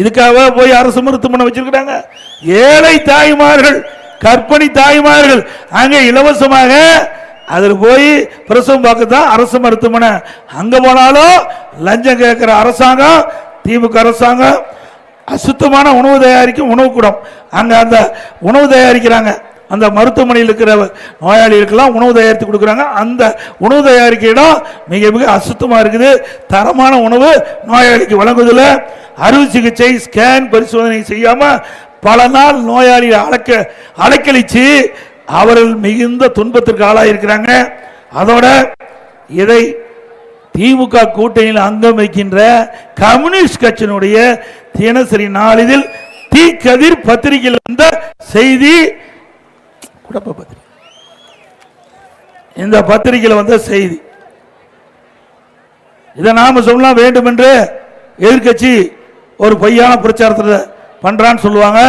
இதுக்காக போய் அரசு மருத்துவமனை வச்சிருக்கிறாங்க. ஏழை தாய்மார்கள் கற்பனை தாய்மார்கள் அங்க இலவசமாக அதில் போய் பிரசவம் பார்க்க தான் அரசு மருத்துவமனை. அங்க போனாலும் லஞ்சம் கேட்கிற அரசாங்கம் திமுக அரசாங்கம் அசுத்தமான உணவு தயாரிக்கும் உணவு கூடம் அங்க அந்த உணவு தயாரிக்கிறாங்க. அந்த மருத்துவமனையில் இருக்கிற நோயாளிகளுக்கெல்லாம் உணவு தயாரித்து கொடுக்குறாங்க. அந்த உணவு தயாரிக்க இடம் மிக மிக அசுத்தமாக இருக்குது. தரமான உணவு நோயாளிக்கு வழங்குவதில் அறுவை சிகிச்சை ஸ்கேன் பரிசோதனை செய்யாமல் பல நாள் நோயாளியை அழைக்க அலைக்கழிச்சு அவர்கள் மிகுந்த துன்பத்திற்கு ஆளாயிருக்கிறாங்க. அதோட இதை திமுக கூட்டணியில் அங்கம் வைக்கின்ற கம்யூனிஸ்ட் கட்சியினுடைய தினசரி நாளிதழ் தீக்கதிர் கதிர் பத்திரிகையில் வந்த செய்தி குடும்ப பத்திரிகை. இந்த பத்திரிகையில் வந்த செய்தி இதை நாம சொல்லலாம் வேண்டும் என்று எதிர்க்கட்சி ஒரு பொய்யான பிரச்சாரத்தில் பண்றான்னு சொல்லுவாங்க.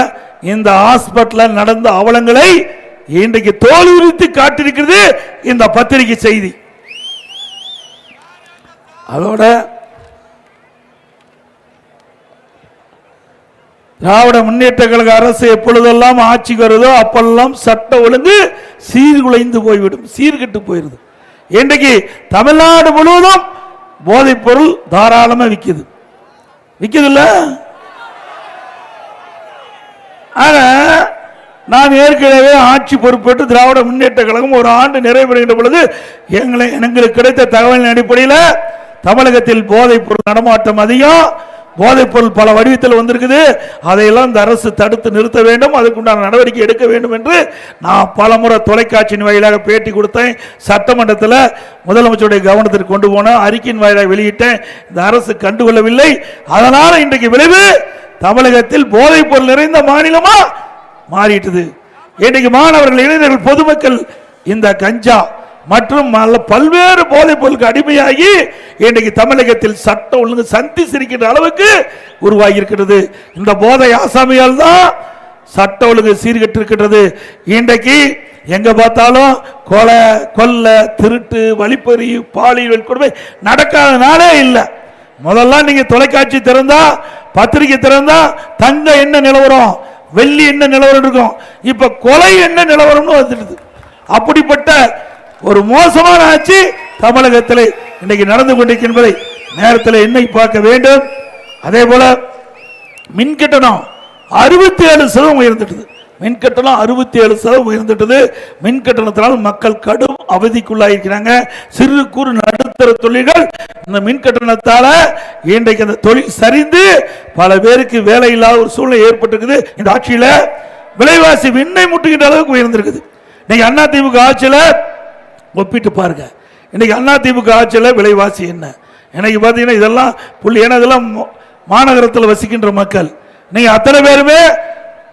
இந்த ஹாஸ்பிட்டலில் நடந்த அவலங்களை இன்றைக்கு தோல் உரித்து காட்டியிருக்கிறது இந்த பத்திரிகை செய்தி. அதோட திராவிட முன்னேற்ற கழக அரசு எப்பொழுதெல்லாம் ஆட்சிக்கு வருதோ அப்பெல்லாம் சட்ட ஒழுங்கு சீர்குலைந்து போய்விடும் சீர்கெட்டு போயிருது. இன்றைக்கு தமிழ்நாடு முழுவதும் போதைப் பொருள் தாராளமா விக்குது. விக்குதுல்ல? ஆனா நான் ஏற்கனவே ஆட்சி பொறுப்பேற்று திராவிட முன்னேற்ற கழகம் ஒரு ஆண்டு நிறைவடைகின்ற பொழுது எங்களை எங்களுக்கு கிடைத்த தகவலின் அடிப்படையில் தமிழகத்தில் போதைப் பொருள் நடமாட்டம் அதிகம். போதைப் பொருள் பல வடிவத்தில் வந்திருக்குது. அதையெல்லாம் இந்த அரசு தடுத்து நிறுத்த வேண்டும். அதுக்குண்டான நடவடிக்கை எடுக்க வேண்டும் என்று நான் பலமுறை தொலைக்காட்சியின் வாயிலாக பேட்டி கொடுத்தேன். சட்டமன்றத்தில் முதலமைச்சருடைய கவனத்திற்கு கொண்டு போனேன் அறிக்கையின் வாயிலாக வெளியிட்டேன். இந்த அரசு கண்டுகொள்ளவில்லை. அதனால் இன்றைக்கு விளைவு தமிழகத்தில் போதைப் பொருள் நிறைந்த மாநிலமா மாறிட்டது. இன்றைக்கு மாணவர்கள் இளைஞர்கள் பொதுமக்கள் இந்த கஞ்சா மற்றும் மல்ல- பல்வேறு போதைப் பொருளுக்கு அடிமையாகி இன்றைக்கு தமிழகத்தில் சட்ட ஒழுங்கு சந்தி சிரிக்கின்ற அளவுக்கு உருவாகி இருக்கிறது இந்த போதை ஆசாமியால் தான் சட்ட ஒழுங்கு சீர்கட்டிருக்கின்றது. இன்றைக்கு எங்க பார்த்தாலும் கொலை கொல்லை திருட்டு வழிப்பறி பாலியல் கொடுமை நடக்காத நாளே இல்லை. முதல்ல நீங்க தொலைக்காட்சி திறந்தா பத்திரிகை திறந்தா தங்க என்ன நிலவரம் வெள்ளி என்ன நிலவரம் இருக்கும். இப்ப கொலை என்ன நிலவரம்னு வந்துடுது. அப்படிப்பட்ட ஒரு மோசமான ஆட்சி தமிழகத்தில் இன்னைக்கு நடந்து கொண்டிருக்கின்றதை நேரத்தில் என்னை பார்க்க வேண்டும். அதே போல மின் கட்டணம் அறுபத்தி ஏழு சதவீதம் உயர்ந்துட்டது. மின் கட்டணம் அறுபத்தி ஏழு சதவீதம் உயர்ந்துட்டது. மின் கட்டணத்தினால் மக்கள் கடும் அவதிக்குள்ளாயிருக்கிறாங்க. சிறு குறு நடுத்தர தொழில்கள் இந்த மின் கட்டணத்தால இன்றைக்கு அந்த தொழில் சரிந்து பல பேருக்கு வேலை இல்லாத ஒரு சூழ்நிலை ஏற்பட்டிருக்குது. இந்த ஆட்சியில விலைவாசி விண்ணை முட்டுகின்ற அளவுக்கு உயர்ந்திருக்குது. இன்னைக்கு அண்ணா திமுக ஆட்சியில ஒப்பிட்டு பாருங்க. இன்னைக்கு அண்ணா திமுக ஆட்சியில் விலைவாசி என்ன? இன்னைக்கு பார்த்தீங்கன்னா இதெல்லாம் புள்ளி ஏன்னா இதெல்லாம் மாநகரத்தில் வசிக்கின்ற மக்கள். நீங்கள் அத்தனை பேருமே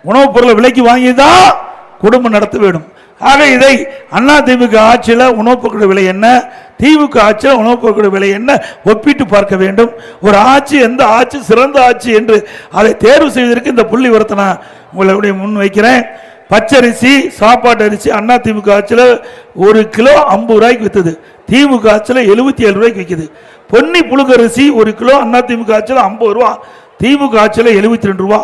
உணவுப் பொருளை விலைக்கு வாங்கி தான் குடும்பம் நடத்த வேண்டும். ஆக இதை அண்ணா திமுக ஆட்சியில் உணவுப் பொருட்கள் விலை என்ன? திமுக ஆட்சியில் உணவுப் பொருட்கள் விலை என்ன? ஒப்பிட்டு பார்க்க வேண்டும். ஒரு ஆட்சி எந்த ஆட்சி சிறந்த ஆட்சி என்று அதை தேர்வு செய்வதற்கு இந்த புள்ளி விவரத்தை நான் உங்களுடைய முன் வைக்கிறேன். பச்சரிசி சாப்பாட்டு அரிசி அண்ணா திமுக ஆட்சியில் ஒரு கிலோ ஐம்பது ரூபாய்க்கு விற்றுது திமுக ஆட்சியில் எழுபத்தி ஏழு ரூபாய்க்கு விற்கிது பொன்னி புழுங்கரிசி ஒரு கிலோ அண்ணா திமுக ஆட்சியில் ஐம்பது ரூபா. திமுக ஆட்சியில் எழுபத்தி ரெண்டு ரூபா.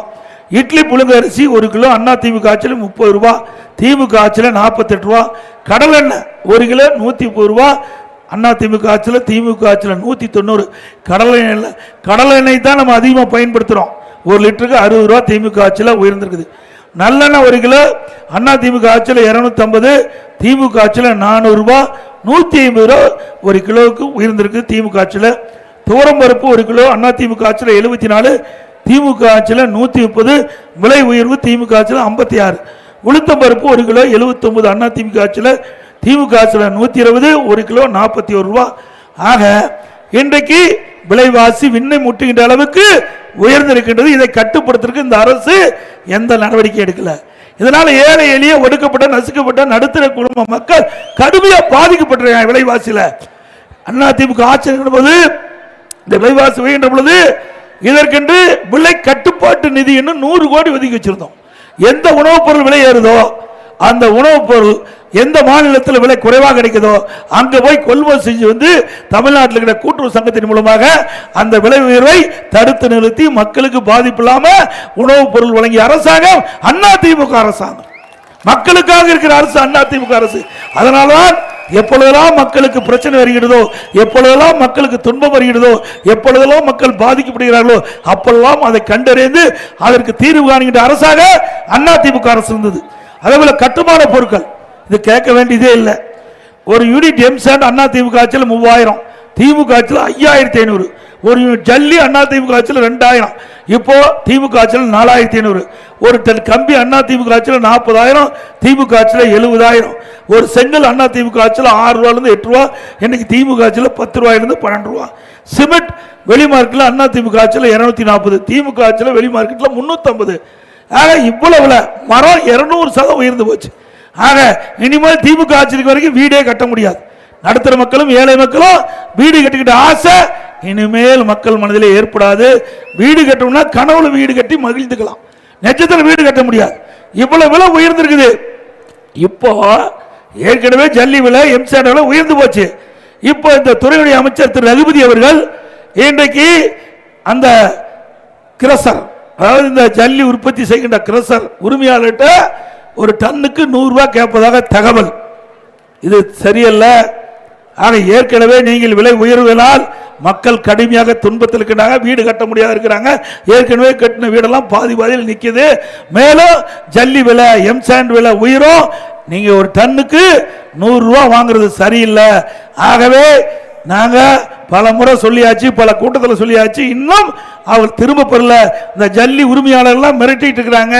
இட்லி புழுங்கரிசி ஒரு கிலோ அண்ணா திமுக ஆட்சியில் முப்பது ரூபா. திமுக ஆட்சியில் நாற்பத்தெட்டு ரூபா. கடலெண்ணெய் ஒரு கிலோ நூற்றி முப்பது ரூபா. அண்ணா திமுக ஆட்சியில் திமுக ஆட்சியில் நூற்றி தொண்ணூறு. கடலை எண்ணெய் கடலை எண்ணெய் தான் நம்ம அதிகமாக பயன்படுத்துகிறோம் ஒரு லிட்டருக்கு அறுபது ரூபா திமுக ஆட்சியில் உயர்ந்திருக்குது. நல்லெண்ணெய் ஒரு கிலோ அண்ணா திமுக ஆட்சியில் இரநூத்தம்பது திமுக ஆட்சியில் நானூறுரூபா நூற்றி ஐம்பது ரூபா ஒரு கிலோவுக்கு உயர்ந்திருக்கு திமுக ஆட்சியில். துவரம் பருப்பு ஒரு கிலோ அண்ணா திமுக ஆட்சியில் எழுபத்தி நாலு திமுக ஆட்சியில் நூற்றி முப்பது விலை உயர்வு திமுக ஆட்சியில் ஐம்பத்தி ஆறு. உளுத்தம் பருப்பு ஒரு கிலோ எழுபத்தொம்பது அண்ணா திமுக ஆட்சியில் திமுக ஆட்சியில் நூற்றி இருபது ஒரு கிலோ நாற்பத்தி ஒரு ரூபா. ஆக இன்றைக்கு விலைவாசி விண்ணை முட்டுகின்ற அளவுக்கு உயர்ந்திருக்கின்றது. இதை கட்டுப்படுத்துறதுக்கு இந்த அரசு எந்த நடவடிக்கை எடுக்கல. இதனால் ஏழை எளிய ஒடுக்கப்பட்ட நசுக்கப்பட்ட நடுத்தர குடும்ப மக்கள் கடுமையாக பாதிக்கப்பட்டிருக்காங்க விலைவாசியில். அண்ணா திமுக ஆட்சி போது இந்த விலைவாசி உயர்ந்த பொழுது இதற்கென்று விலை கட்டுப்பாட்டு நிதி என்று நூறு கோடி ஒதுக்கி வச்சிருந்தோம். எந்த உணவுப் பொருள் விலை ஏறுதோ அந்த உணவுப் பொருள் எந்த மாநிலத்தில் விலை குறைவாக கிடைக்குதோ அங்கே போய் கொள்முதல் செஞ்சு வந்து தமிழ்நாட்டில் இருக்கிற கூட்டுறவு சங்கத்தின் மூலமாக அந்த விலை உயர்வை தடுத்து நிறுத்தி மக்களுக்கு பாதிப்பு இல்லாமல் உணவுப் பொருள் வழங்கிய அரசாங்கம் அண்ணா திமுக அரசாங்கம். மக்களுக்காக இருக்கிற அரசு அண்ணா திமுக அரசு. அதனால்தான் எப்பொழுதெல்லாம் மக்களுக்கு பிரச்சனை வருகிறதோ எப்பொழுதெல்லாம் மக்களுக்கு துன்பம் வருகிறதோ எப்பொழுதெல்லாம் மக்கள் பாதிக்கப்படுகிறார்களோ அப்பெல்லாம் அதை கண்டறிந்து அதற்கு தீர்வு காணுகின்ற அரசாக அண்ணா அரசு இருந்தது. அதே கட்டுமான பொருட்கள் இது கேட்க வேண்டியதே இல்லை ஒரு யூனிட் எம்சாண்ட் அண்ணா திமுக ஆட்சியில் மூவாயிரம் திமுக ஆட்சியில் ஐயாயிரத்தி ஐநூறு ஒரு யூனிட் ஜல்லி அண்ணா திமுக ஆட்சியில் ரெண்டாயிரம் இப்போ திமுக ஆட்சியில் நாலாயிரத்தி ஐநூறு ஒரு டன் கம்பி அண்ணா திமுக ஆட்சியில் நாற்பதாயிரம் திமுக ஆட்சியில் எழுபதாயிரம் ஒரு செங்கல் அண்ணா திமுக ஆட்சியில் ஆறு ரூபாயிலிருந்து எட்டு ரூபா இன்னைக்கு திமுக ஆட்சியில் பத்து ரூபாயிலிருந்து பன்னெண்டு ரூபா சிமெண்ட் வெளி மார்க்கெட்டில் அண்ணா திமுக ஆட்சியில் இரநூத்தி நாற்பது திமுக ஆட்சியில் வெளி மார்க்கெட்டில் முந்நூற்றம்பது ஆக இவ்வளவுல மரம் இருநூறு சதம் உயர்ந்து போச்சு. ஆக இனிமேல் திமுக ஆட்சிக்கு வரைக்கும் வீடே கட்ட முடியாது. நடுத்தர மக்களும் ஏழை மக்களும் வீடு கட்டிக்கிட்ட ஆசை இனிமேல் மக்கள் மனதில் ஏற்படாது. வீடு கட்டணும்னா கனவுல வீடு கட்டி மகிழ்ந்துக்கலாம். நெச்சத்தில் வீடு கட்ட முடியாது. இவ்வளவு விலை உயர்ந்திருக்குது. இப்போ ஏற்கனவே ஜல்லி விலை எம்சாண்ட் விலை உயர்ந்து போச்சு. இப்போ இந்த துறையுடைய அமைச்சர் திரு ரகுபதி அவர்கள் இன்றைக்கு அந்த கிரசர் அதாவது இந்த ஜல்லி உற்பத்தி செய்கின்ற கிரசர் உரிமையாளர்கிட்ட ஒரு டன்னுக்கு நூறுரூவா கேட்பதாக தகவல். இது சரியல்ல. ஆக ஏற்கனவே நீங்கள் விலை உயர்வுகளால் மக்கள் கடுமையாக துன்பத்தில் இருக்கிறாங்க வீடு கட்ட முடியாத இருக்கிறாங்க. ஏற்கனவே கட்டின வீடெல்லாம் பாதி பாதியில் நிற்குது மேலும் ஜல்லி விலை எம் சாண்ட் விலை உயிரும். நீங்கள் ஒரு டன்னுக்கு நூறுரூவா வாங்குறது சரியில்லை. ஆகவே நாங்கள் பல முறை சொல்லியாச்சு பல கூட்டத்தில் சொல்லியாச்சு. இன்னும் அவர் திரும்ப பெறல. இந்த ஜல்லி உரிமையாளர்லாம் மிரட்டிட்டு இருக்கிறாங்க.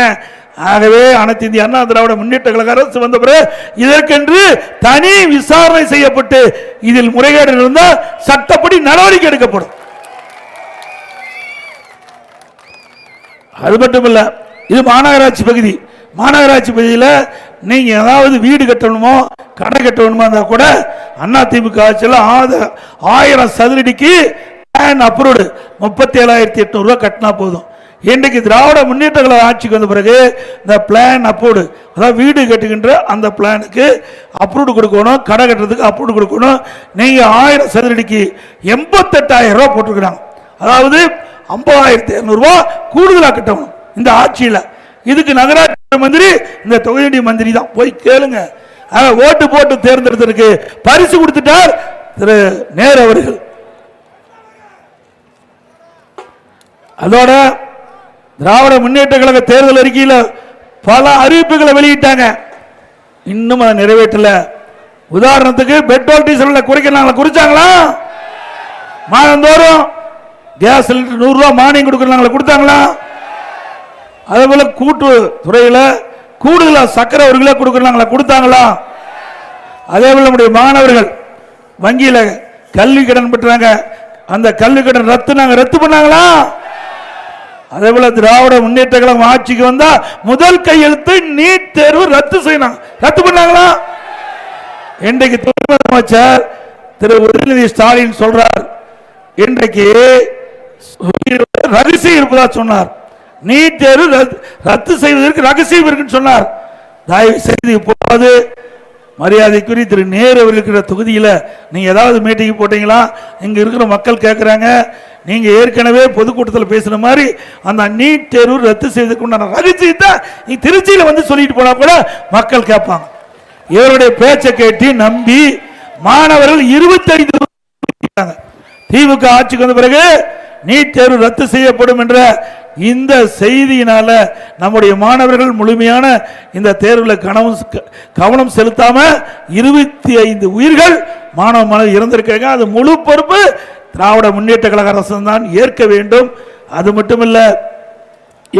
ஆகவே அனைத்து இந்திய அண்ணா திராவிட முன்னேற்ற கழக அரசு வந்த பிறகு இதற்கென்று தனி விசாரணை செய்யப்பட்டு இதில் முறைகேடு இருந்தால் சட்டப்படி நடவடிக்கை எடுக்கப்படும். அது மட்டுமல்ல இது மாநகராட்சி பகுதி. மாநகராட்சி பகுதியில் நீங்கள் ஏதாவது வீடு கட்டணுமோ கடை கட்டணுமோ இருந்தால் கூட அண்ணா திமுக ஆட்சியில் ஆத- ஆயிரம் சதுரடிக்கு பிளான் அப்ரூவ்டு முப்பத்தி ஏழாயிரத்தி எட்நூறுரூவா கட்டினா போதும். இன்றைக்கு திராவிட முன்னேற்றங்களை ஆட்சிக்கு வந்த பிறகு இந்த பிளான் அப்ரூவ்டு அதாவது வீடு கட்டுகின்ற அந்த பிளானுக்கு அப்ரூவ்டு கொடுக்கணும் கடை கட்டுறதுக்கு அப்ரூவ்டு கொடுக்கணும். நீங்கள் ஆயிரம் சதுரடிக்கு எண்பத்தெட்டாயிரம் ரூபா போட்டிருக்கிறாங்க. அதாவது ஐம்பதாயிரத்தி இரநூறுவா கூடுதலாக கட்டணும் இந்த ஆட்சியில். இதுக்கு நகராட்சி மந்திரி இந்த தொகுதி மந்திரி தான். போய் கேளுங்க. ஓட்டு போட்டு தேர்ந்தெடுத்திருக்கு பரிசு கொடுத்துட்டார் திரு நேரு அவர்கள். அதோட திராவிட முன்னேற்ற கழக தேர்தல் அறிக்கையில் பல அறிவிப்புகளை வெளியிட்டாங்க. இன்னும் அதை நிறைவேற்றல. உதாரணத்துக்கு பெட்ரோல் டீசல் குறைக்கிறாங்களா குறிச்சாங்களா மாதந்தோறும் கேஸ் சிலிண்டர் நூறுரூவா மானியம் கொடுக்குறாங்களா கொடுத்தாங்களா? அதே போல கூட்டு துறையில கூடுதலா சக்கரை ஒரு கிலோ கொடுக்குறாங்களா கொடுத்தாங்களா? அதே போல நம்முடைய மாணவர்கள் வங்கியில கல்வி கடன் பெற்றாங்க. அந்த கல்வி கடன் ரத்து நாங்க ரத்து பண்ணாங்களா? அதே போல திராவிட முன்னேற்ற கழகம் ஆட்சிக்கு வந்தா முதல் கையெழுத்து நீட் தேர்வு ரத்து செய்யணும். ரத்து பண்ணாங்களா? இன்றைக்கு துணை அமைச்சர் திரு உதயநிதி ஸ்டாலின் சொல்றார். இன்றைக்கு ரகசியம் இருப்பதா சொன்னார். நீட் தேர்வு ரத்து- ரத்து செய்வதற்கு ரகசியம் இருக்குன்னு சொன்னார் தயவு செய்து இப்போது மரியாதைக்குரிய திரு நேரு அவர்கள் இருக்கிற தொகுதியில் நீங்கள் ஏதாவது மீட்டிங் போட்டீங்களா இங்கே இருக்கிற மக்கள் கேட்குறாங்க நீங்கள் ஏற்கனவே பொதுக்கூட்டத்தில் பேசுன மாதிரி அந்த நீட் தேர்வு ரத்து செய்வதற்கு உண்டான ரகசியத்தை நீ திருச்சியில் வந்து சொல்லிட்டு போனால் கூட மக்கள் கேட்பாங்க இவருடைய பேச்சை கேட்டு நம்பி மாணவர்கள் இருபத்தைந்து திமுக ஆட்சிக்கு வந்த பிறகு நீட் தேர்வு ரத்து செய்யப்படும் என்ற இந்த செய்தியினால நம்முடைய மாணவர்கள் முழுமையான இந்த தேர்வில் கவனம் கவனம் செலுத்தாம இருபத்தி ஐந்து உயிர்கள் மாணவ மாணவர் இறந்திருக்காங்க அது முழு பொறுப்பு திராவிட முன்னேற்ற கழக அரசு தான் ஏற்க வேண்டும். அது மட்டுமல்ல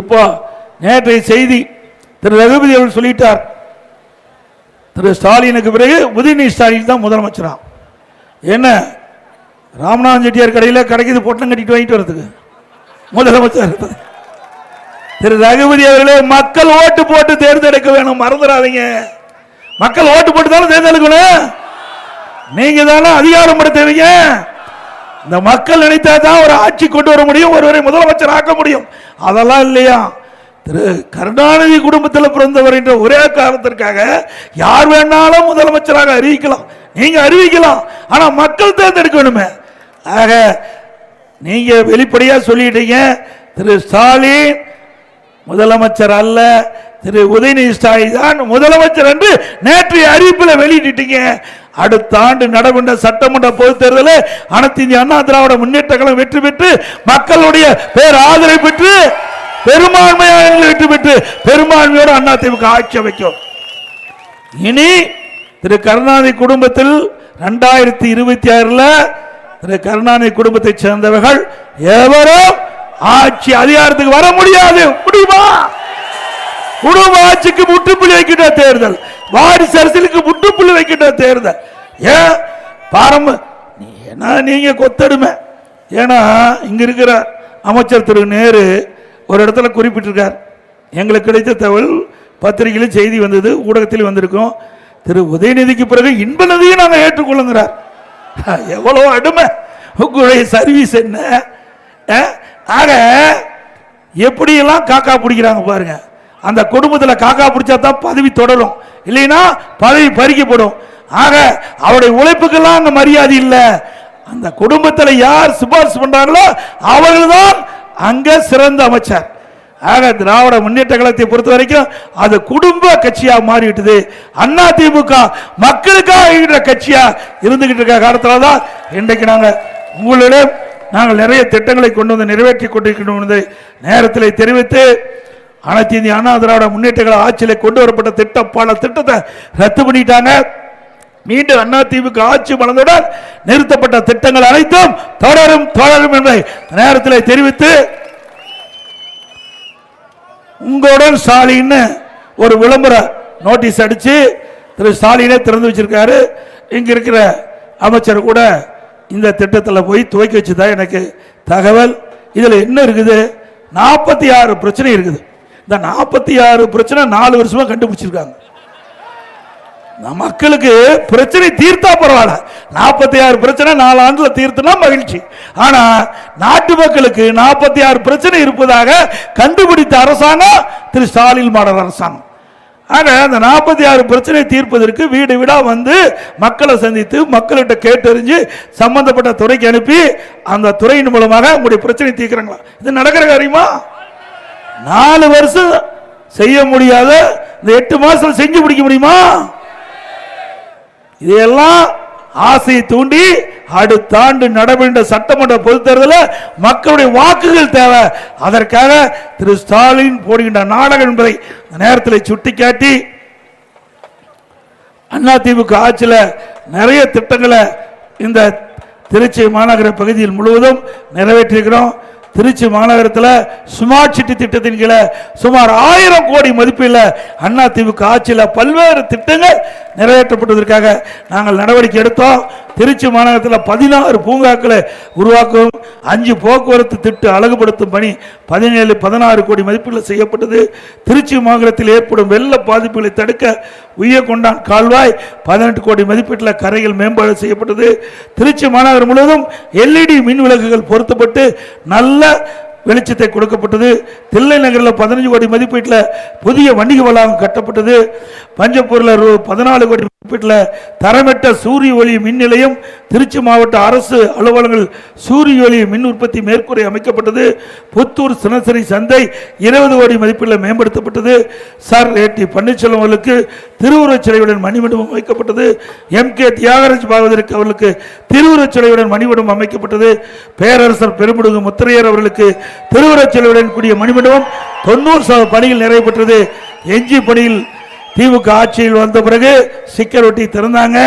இப்போ நேற்றைய செய்தி திரு ரகுபதி அவர்கள் சொல்லிட்டார். திரு ஸ்டாலினுக்கு பிறகு உதயநிதி ஸ்டாலின் தான் முதலமைச்சராம் என்ன? ராமநாதன் செட்டியார் கடையில் கிடைக்குது பொட்டலம் கட்டிட்டு வாங்கிட்டு வரதுக்கு முதலமைச்சர். இருப்பது திரு ரகுபதி அவர்களே மக்கள் ஓட்டு போட்டு தேர்ந்தெடுக்க வேணும். மறந்துடாதீங்க. மக்கள் ஓட்டு போட்டு தானே தேர்ந்தெடுக்கணும்? நீங்க தானே அதிகாரம் படுத்துவீங்க. இந்த மக்கள் நினைத்தா தான் ஒரு ஆட்சி கொண்டு வர முடியும் ஒருவரை முதலமைச்சர் ஆக்க முடியும். அதெல்லாம் இல்லையா? திரு கருணாநிதி குடும்பத்தில் பிறந்தவர் என்ற ஒரே காரணத்திற்காக யார் வேணாலும் முதலமைச்சராக அறிவிக்கலாம். நீங்க அறிவிக்கலாம். ஆனா மக்கள் தேர்ந்தெடுக்கணுமே. ஆக நீங்க வெளிப்படையா சொல்லிட்டீங்க. திரு ஸ்டாலின் முதலமைச்சர் அல்ல. திரு உதயநிதி ஸ்டாலின் தான் முதலமைச்சர் என்று நேற்றைய அறிவிப்பில் வெளியிட்டீங்க அடுத்த ஆண்டு நடைபெற்ற சட்டமன்ற பொதுத் தேர்தலில் அனைத்து இந்திய அண்ணா திராவிட முன்னேற்ற கழகம் வெற்றி பெற்று மக்களுடைய பேர் ஆதரவு பெற்று பெரும்பான்மையான வெற்றி பெற்று பெரும்பான்மையோடு அண்ணா திமுக ஆட்சி அமைக்கும். இனி திரு கருணாநிதி குடும்பத்தில் ரெண்டாயிரத்தி இருபத்தி ஆறில் திரு கருணாநிதி குடும்பத்தைச் சேர்ந்தவர்கள் எவரும் ஆட்சி அதிகாரத்துக்கு வர முடியாது. முடியுமா? குடும்ப ஆட்சிக்கு முற்றுப்புள்ளி வைக்கின்ற தேர்தல் வாரிசு அரசியலுக்கு முற்றுப்புள்ளி வைக்கின்ற தேர்தல். ஏன்? பாரம்ப நீ- ஏன்னா நீங்க கொத்தடுமை. ஏன்னா இங்க இருக்கிற அமைச்சர் திரு நேரு ஒரு இடத்துல குறிப்பிட்டிருக்கார். எங்களுக்கு கிடைத்த தகவல் பத்திரிகையிலும் செய்தி வந்தது ஊடகத்தில் வந்திருக்கும் திரு உதயநிதிக்கு பிறகு இன்ப நதியை நாங்கள் ஏற்றுக்கொள்ளுங்கிறார். எவ்வளோ அடுமை. உங்களுடைய சர்வீஸ் என்ன? ஆக எப்படியெல்லாம் காக்கா பிடிக்கிறாங்க பாருங்க. அந்த குடும்பத்தில் காக்கா பிடிச்சா தான் பதவி தொடரும். இல்லைன்னா பதவி பறிக்கப்படும். ஆக அவருடைய உழைப்புக்கெல்லாம் அங்கே மரியாதை இல்லை. அந்த குடும்பத்தில் யார் சிபாரிசு பண்றாங்களோ அவர்கள் தான் அங்கே சிறந்த அமைச்சர். ஆக திராவிட முன்னேற்ற கழகத்தை பொறுத்த வரைக்கும் அது குடும்ப கட்சியாக மாறிவிட்டது. அண்ணா திமுக மக்களுக்காக கட்சியாக இருந்துகிட்டு இருக்க காலத்தில் தான் இன்றைக்கு நாங்கள் உங்களிடம் நாங்கள் நிறைய திட்டங்களை கொண்டு வந்து நிறைவேற்றி கொண்டிருக்கிறோம் என்பதை நேரத்தில் தெரிவித்து அனைத்து இந்திய அண்ணா திராவிட முன்னேற்ற ஆட்சியில் கொண்டு வரப்பட்ட திட்டம் பல திட்டத்தை ரத்து பண்ணிட்டாங்க. மீண்டும் அண்ணா தீவுக்கு ஆட்சி மலர்ந்தவுடன் நிறுத்தப்பட்ட திட்டங்கள் அனைத்தும் தொடரும் தொடரும் என்பதை நேரத்தில் தெரிவித்து உங்களுடன் ஸ்டாலின்னு ஒரு விளம்பர நோட்டீஸ் அடிச்சு திரு ஸ்டாலினே திறந்து வச்சிருக்காரு. இங்க இருக்கிற அமைச்சர் கூட இந்த திட்டத்தில் போய் துவக்கி வச்சுதான் எனக்கு தகவல். இதில் என்ன இருக்குது? நாற்பத்தி ஆறு பிரச்சனை இருக்குது. இந்த நாற்பத்தி ஆறு பிரச்சனை நாலு வருஷமா கண்டுபிடிச்சிருக்காங்க. மக்களுக்கு பிரச்சனை தீர்த்தா பரவாயில்ல. நாற்பத்தி ஆறு பிரச்சனை நாலு ஆண்டுல தீர்த்துனா மகிழ்ச்சி. ஆனா நாட்டு மக்களுக்கு நாற்பத்தி ஆறு பிரச்சனை இருப்பதாக கண்டுபிடித்த அரசாங்கம் திரு ஸ்டாலின் மாடல் அரசாங்கம். ஆக அந்த நாற்பத்தி ஆறு பிரச்சனை தீர்ப்பதற்கு வீடு வீடாக வந்து மக்களை சந்தித்து மக்கள்கிட்ட கேட்டறிஞ்சு சம்பந்தப்பட்ட துறைக்கு அனுப்பி அந்த துறையின் மூலமாக உங்களுடைய பிரச்சனை தீர்க்கிறாங்களா? இது நடக்கிற காரியமா? நாலு வருஷம் செய்ய முடியாத இந்த எட்டு மாசம் செஞ்சு முடிக்க முடியுமா? இதையெல்லாம் ஆசையை தூண்டி அடுத்த ஆண்டு நடைபெற்ற சட்டமன்ற பொது தேர்தலில் மக்களுடைய வாக்குகள் தேவை. அதற்காக திரு ஸ்டாலின் போடுகின்ற நாடகம் என்பதை நேரத்தில் சுட்டிக்காட்டி அதிமுக ஆட்சியில் நிறைய திட்டங்களை இந்த திருச்சி மாநகர பகுதியில் முழுவதும் நிறைவேற்றியிருக்கிறோம். திருச்சி மாநகரத்தில் ஸ்மார்ட் சிட்டி திட்டத்தின் கீழே சுமார் ஆயிரம் கோடி மதிப்பில் அண்ணா திமுக ஆட்சியில் பல்வேறு திட்டங்கள் நிறைவேற்றப்பட்டதற்காக நாங்கள் நடவடிக்கை எடுத்தோம். திருச்சி மாநகரத்தில் பதினாறு பூங்காக்களை உருவாக்கும் அஞ்சு போக்குவரத்து திட்டு அழகுபடுத்தும் பணி பதினேழு பதினாறு கோடி மதிப்பீடு செய்யப்பட்டது. திருச்சி மாநகரத்தில் ஏற்படும் வெள்ள பாதிப்புகளை தடுக்க உய்ய கொண்டான் கால்வாய் பதினெட்டு கோடி மதிப்பீட்டில் கரைகள் மேம்பாடு செய்யப்பட்டது. திருச்சி மாநகரம் முழுவதும் எல்இடி மின் விளக்குகள் பொருத்தப்பட்டு நல்ல வெளிச்சத்தை கொடுக்கப்பட்டது. தில்லை நகரில் பதினஞ்சு கோடி மதிப்பீட்டில் புதிய வணிக வளாகம் கட்டப்பட்டது. பஞ்சப்பூரில் ரூ பதினாலு கோடி வீட்டில் தரமிட்ட சூரிய ஒளி மின் நிலையம் திருச்சி மாவட்ட அரசு அலுவலகங்கள் சூரிய ஒளி மின் உற்பத்தி மேற்கூரை அமைக்கப்பட்டது. புத்தூர் சினசரி சந்தை இருபது கோடி மதிப்பில் மேம்படுத்தப்பட்டது. சார் ஏடி பன்னீர்செல்வம் அவர்களுக்கு திருவுருவச் சிலையுடன் மணிமண்டபம் அமைக்கப்பட்டது. எம் கே தியாகராஜ் பாகவதற்கு அவர்களுக்கு திருவுருவச் சிலையுடன் மணிமண்டபம் அமைக்கப்பட்டது. பேரரசர் பெருமுடுகு முத்திரையர் அவர்களுக்கு திருவுருவச் சிலையுடன் கூடிய மணிமண்டபம் தொண்ணூறு சதவீத பணிகள் நிறைவேற்றது எஞ்சி பணியில் திமுக ஆட்சியில் வந்த பிறகு சிக்கல் ஒட்டி திறந்தாங்க.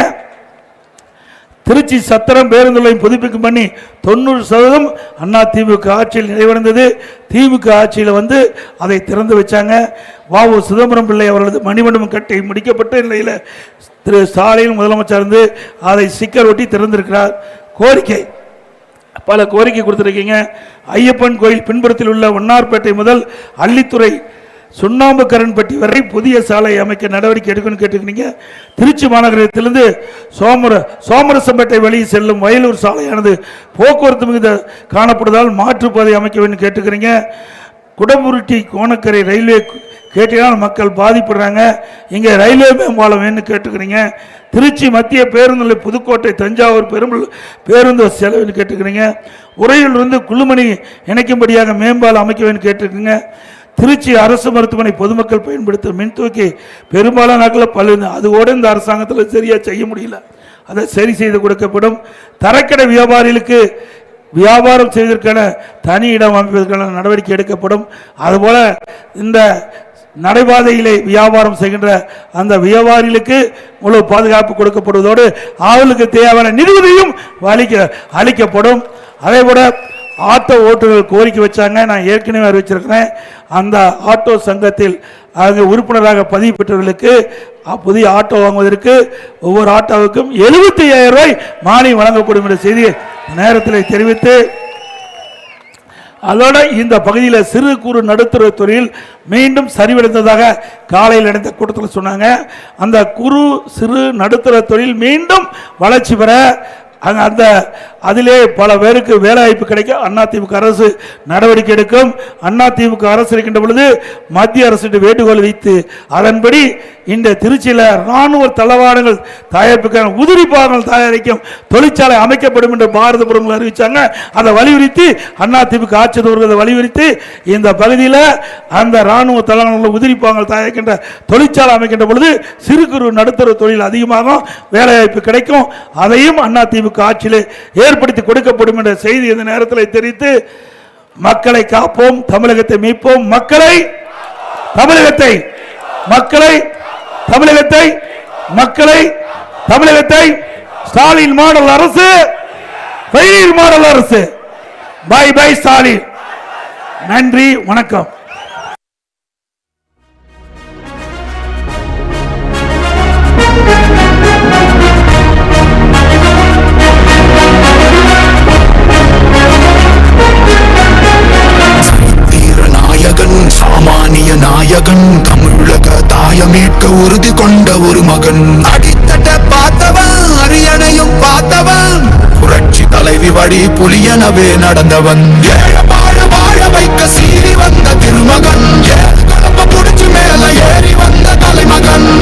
திருச்சி சத்திரம் பேருந்து நிலையம் புதுப்பிக்கும் பண்ணி தொண்ணூறு சதவீதம் அண்ணா திமுக ஆட்சியில் நிறைவடைந்தது. திமுக ஆட்சியில் வந்து அதை திறந்து வச்சாங்க. வாவு சிதம்பரம் பிள்ளை அவர்களது மணிமண்டபம் கட்டி முடிக்கப்பட்ட நிலையில் திரு. ஸ்டாலின் முதலமைச்சர் இருந்து அதை சிக்கர் ஒட்டி திறந்திருக்கிறார். கோரிக்கை. பல கோரிக்கை கொடுத்துருக்கீங்க. ஐயப்பன் கோயில் பின்புறத்தில் உள்ள வண்ணார்பேட்டை முதல் அள்ளித்துறை சுண்ணாம்பு கரன்பட்டி வரை புதிய சாலை அமைக்க நடவடிக்கை எடுக்கணும்னு கேட்டுக்கிறீங்க. திருச்சி மாநகரத்திலிருந்து சோமர சோமரசம்பேட்டை வழி செல்லும் வயலூர் சாலையானது போக்குவரத்து மிகுந்த காணப்படுவதால் மாற்றுப்பாதை அமைக்க வேண்டும் கேட்டுக்கிறீங்க. குடமுருட்டி கோணக்கரை ரயில்வே கேட்டீங்கன்னா மக்கள் பாதிப்படுறாங்க. இங்கே ரயில்வே மேம்பாலம் வேணும்னு கேட்டுக்கிறீங்க. திருச்சி மத்திய பேருந்து புதுக்கோட்டை தஞ்சாவூர் பெரும்பல் பேருந்து செலவுன்னு கேட்டுக்கிறீங்க. உறையூர்லேருந்து குழுமணி இணைக்கும்படியாக மேம்பாலம் அமைக்க வேண்டும் கேட்டுருக்குங்க திருச்சி அரசு மருத்துவமனை பொதுமக்கள் பயன்படுத்தும் மின்தூக்கி பெரும்பாலான நாட்களில் பல அதோடு இந்த அரசாங்கத்தில் சரியாக செய்ய முடியல. அதை சரி செய்து கொடுக்கப்படும். தரக்கடை வியாபாரிகளுக்கு வியாபாரம் செய்வதற்கான தனி இடம் அமைப்பதற்கான நடவடிக்கை எடுக்கப்படும். அதுபோல் இந்த நடைபாதையிலே வியாபாரம் செய்கின்ற அந்த வியாபாரிகளுக்கு முழு பாதுகாப்பு கொடுக்கப்படுவதோடு அவர்களுக்கு தேவையான நிதியுதவியும் அளிக்க அளிக்கப்படும். அதே போல ஆட்டோ ஓட்டுநர்கள் கோரிக்கை வச்சாங்க. நான் ஏற்கனவே அறிவிச்சிருக்கிறேன். அந்த ஆட்டோ சங்கத்தில் அங்கே உறுப்பினராக பதிவு பெற்றவர்களுக்கு புதிய ஆட்டோ வாங்குவதற்கு ஒவ்வொரு ஆட்டோவுக்கும் எழுபத்தி ஐயாயிரம் ரூபாய் மானியம் வழங்கப்படும் என்ற செய்தியை நேரத்தில் தெரிவித்து அதோட இந்த பகுதியில் சிறு குறு நடுத்தர துறையில் மீண்டும் சரிவடைந்ததாக காலையில் நடந்த கூட்டத்தில் சொன்னாங்க. அந்த குறு சிறு நடுத்தர தொழில் மீண்டும் வளர்ச்சி பெற அங்கே அந்த அதிலே பல பேருக்கு வேலைவாய்ப்பு கிடைக்க அதிமுக அரசு நடவடிக்கை எடுக்கும். அதிமுக அரசு இருக்கின்ற பொழுது மத்திய அரசு வேண்டுகோள் வைத்து அதன்படி இந்த திருச்சியில் ராணுவ தளவாடங்கள் தயாரிப்புக்கான உதிரி பாகங்கள் தயாரிக்கும் தொழிற்சாலை அமைக்கப்படும் என்று பாரத பிரதமர் அறிவித்தாங்க அதை வலியுறுத்தி அதிமுக ஆட்சி அதை வலியுறுத்தி இந்த பகுதியில் அந்த ராணுவ தளவாடங்கள் உதிரி பாகங்கள் தயாரிக்கின்ற தொழிற்சாலை அமைக்கின்ற பொழுது சிறு குறு நடுத்தர தொழில் அதிகமாகும். வேலைவாய்ப்பு கிடைக்கும். அதையும் அதிமுக ஆட்சியில் ஏற்படுத்தி கொடுக்கப்படும் என்ற செய்தி இந்த நேரத்தில் தெரிவித்து மக்களை காப்போம் தமிழகத்தை மீட்போம். மக்களை தமிழகத்தை மக்களை தமிழகத்தை மக்களை தமிழகத்தை. ஸ்டாலின் மாடல் அரசு மாடல் அரசு. Bye bye Stalin. நன்றி வணக்கம். வழியாகவே நடந்தவன். ஏழபாழ வாழ வைக்க சீறி வந்த திருமகன். ஏழு குழம்ப புடிச்சு மேல ஏறி வந்த தலைமகன்.